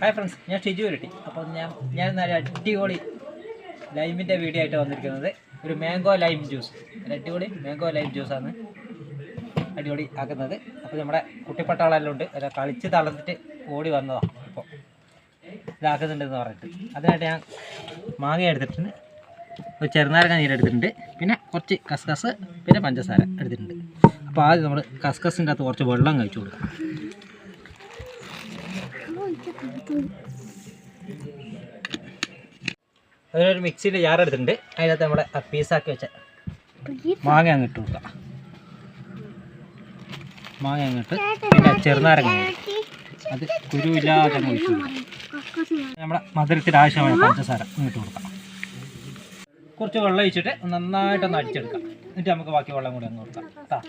Hi friends ഞാൻ ഷിജു ഇരട്ടി അപ്പോൾ ഞാൻ ഞാൻ നല്ല അടിപൊളി ലൈമിന്റെ വീഡിയോ ആയിട്ട് വന്നിരിക്കുന്നത്. ഒരു മാംഗോ ലൈം ജ്യൂസ് ഒരു അടിപൊളി മാംഗോ ലൈം ജ്യൂസാണ് അടിപൊളി ആക്കുന്നത്. അപ്പോൾ നമ്മുടെ കുട്ടിപ്പട്ടാളെല്ലാം ഉണ്ട്. അല്ല കളിച്ച് തളർന്നിട്ട് ഓടി വന്നതാണ് ഇപ്പോൾ ഇതാക്കുന്നുണ്ടെന്ന് പറഞ്ഞിട്ട്. അതിനായിട്ട് ഞാൻ മാങ്ങ എടുത്തിട്ടുണ്ട്. ഒരു ചെറുനാരങ്ങ നീര് നീരെടുത്തിട്ടുണ്ട് പിന്നെ കുറച്ച് കസ്കസ് പിന്നെ പഞ്ചസാര എടുത്തിട്ടുണ്ട്. അപ്പോൾ ആദ്യം നമ്മൾ കസ്കസിന്റെ അകത്ത് കുറച്ച് വെള്ളം കഴിച്ചു കൊടുക്കാം അതിനൊരു മിക്സിയിൽ ജാർ എടുത്തിട്ടുണ്ട്. അതിനകത്ത് നമ്മുടെ പീസാക്കി വെച്ച മാങ്ങ അങ്ങ് ഇട്ട് കൊടുക്കാം. മാങ്ങ അങ്ങോട്ട് പിന്നെ ചെറുനാരങ്ങ. അത് കുരുവില്ലാതെ നമ്മുടെ മധുരത്തിന് ആവശ്യമായ പഞ്ചസാര ഇങ്ങോട്ട് കൊടുക്കാം. കുറച്ച് വെള്ളം ഒഴിച്ചിട്ട് നന്നായിട്ടൊന്ന് അടിച്ചെടുക്കാം. എന്നിട്ട് നമുക്ക് ബാക്കി വെള്ളം കൂടി അങ്ങ് കൊടുക്കാം.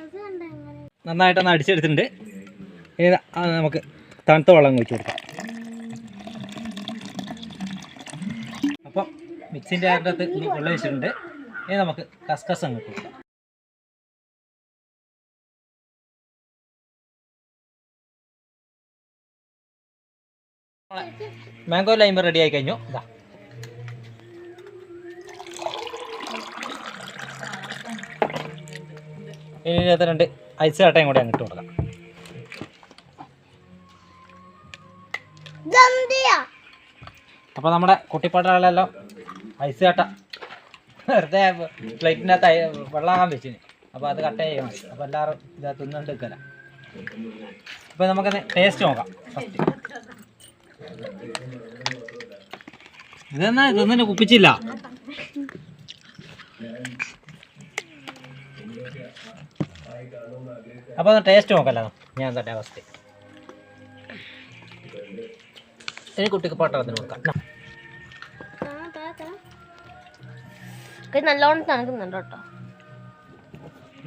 നന്നായിട്ടൊന്ന് അടിച്ചെടുത്തിട്ടുണ്ട്. ഇനി നമുക്ക് തണുത്ത വെള്ളം ഒഴിച്ച് കൊടുക്കാം. അപ്പം മിക്സിന്റെ അകത്ത് ഇനി വെള്ളം വെച്ചിട്ടുണ്ട് ഇനി നമുക്ക് കസ്കസ് അങ്ങ് കൊടുക്കാം. മാംഗോ ലൈം റെഡി ആയി കഴിഞ്ഞു. ഇതാ. ഇനി ഇതിനകത്ത് രണ്ട് ഐസ് കട്ടയും കൂടെ അങ്ങ് ഇട്ട് കൊടുക്കാം. അപ്പോൾ നമ്മുടെ കുട്ടിപ്പാട്ടാളെല്ലാം ഐസ് കട്ട. വെറുതെ പ്ലേറ്റിനകത്ത് വെള്ളമാകാൻ വെച്ചിന് അപ്പോൾ അത് കട്ട് ചെയ്യണം അപ്പോൾ എല്ലാവരും ഇത് തിന്നുകൊണ്ട് നിൽക്കല അപ്പോൾ നമുക്കത് ടേസ്റ്റ് നോക്കാം. ഫസ്റ്റ് ഇതെന്നാ? ഇതൊന്നും കുപ്പിച്ചില്ല. അപ്പോൾ ടേസ്റ്റ് നോക്കല്ലോ ഞാൻ തന്നെ അവസ്ഥ ഇനി കുട്ടിക്ക് പാട്ടത്തിന് കൊടുക്കാം. നല്ലോണം തണുക്കുന്നുണ്ട് കേട്ടോ.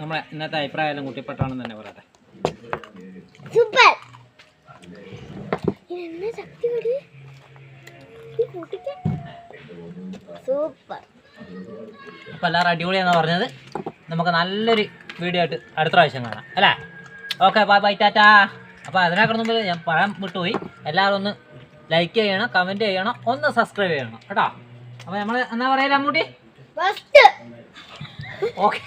നമ്മളെ ഇന്നത്തെ അഭിപ്രായം കുട്ടിപ്പട്ടാണെന്ന് തന്നെ പറയട്ടെ. സൂപ്പർ. സൂപ്പർ. അപ്പോൾ എല്ലാവരും അടിപൊളിയാണെന്ന് പറഞ്ഞത്. നമുക്ക് നല്ലൊരു വീഡിയോ ആയിട്ട് അടുത്ത പ്രാവശ്യം കാണാം. അല്ലേ? Okay bye bye tata. അപ്പോൾ അതിനേക്കാൾ മുമ്പ് ഞാൻ പറയാൻ വിട്ടുപോയി. എല്ലാവരും ഒന്ന് ലൈക്ക് ചെയ്യണം കമന്റ് ചെയ്യണം ഒന്ന് സബ്സ്ക്രൈബ് ചെയ്യണം കേട്ടോ? അപ്പൊ നമ്മൾ എന്നാ പറയാ അമ്മൂട്ടി? ഓക്കെ